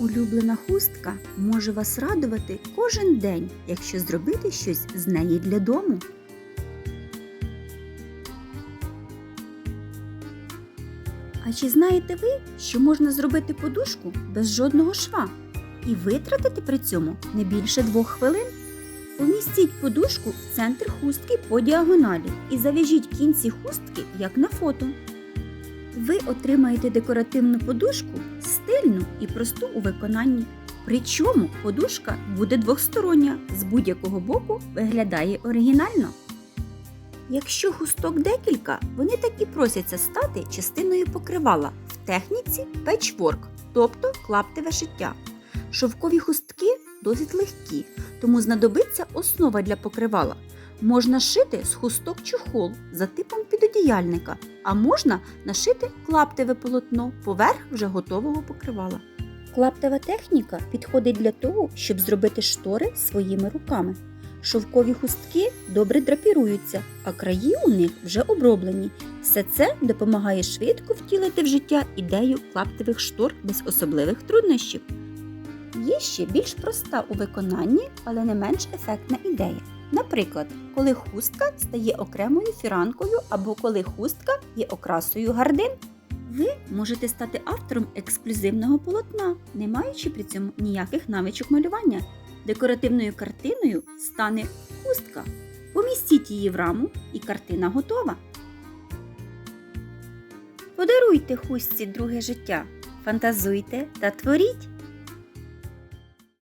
улюблена хустка може вас радувати кожен день, якщо зробити щось з неї для дому. А чи знаєте ви, що можна зробити подушку без жодного шва і витратити при цьому не більше двох хвилин? Помістіть подушку в центр хустки по діагоналі і зав'яжіть кінці хустки, як на фото. Ви отримаєте декоративну подушку стильну і просту у виконанні. Причому подушка буде двостороння, з будь-якого боку виглядає оригінально. Якщо хусток декілька, вони так і просяться стати частиною покривала в техніці печворк, тобто клаптеве шиття. Шовкові хустки досить легкі, тому знадобиться основа для покривала. Можна шити з хусток чохол за типом підодіяльника, а можна нашити клаптеве полотно поверх вже готового покривала. Клаптева техніка підходить для того, щоб зробити штори своїми руками. Шовкові хустки добре драпіруються, а краї у них вже оброблені. Все це допомагає швидко втілити в життя ідею клаптевих штор без особливих труднощів. Є ще більш проста у виконанні, але не менш ефектна ідея. Наприклад, коли хустка стає окремою фіранкою або коли хустка є окрасою гардин. Ви можете стати автором ексклюзивного полотна, не маючи при цьому ніяких навичок малювання. Декоративною картиною стане хустка. Помістіть її в раму і картина готова. Подаруйте хустці друге життя. Фантазуйте та творіть!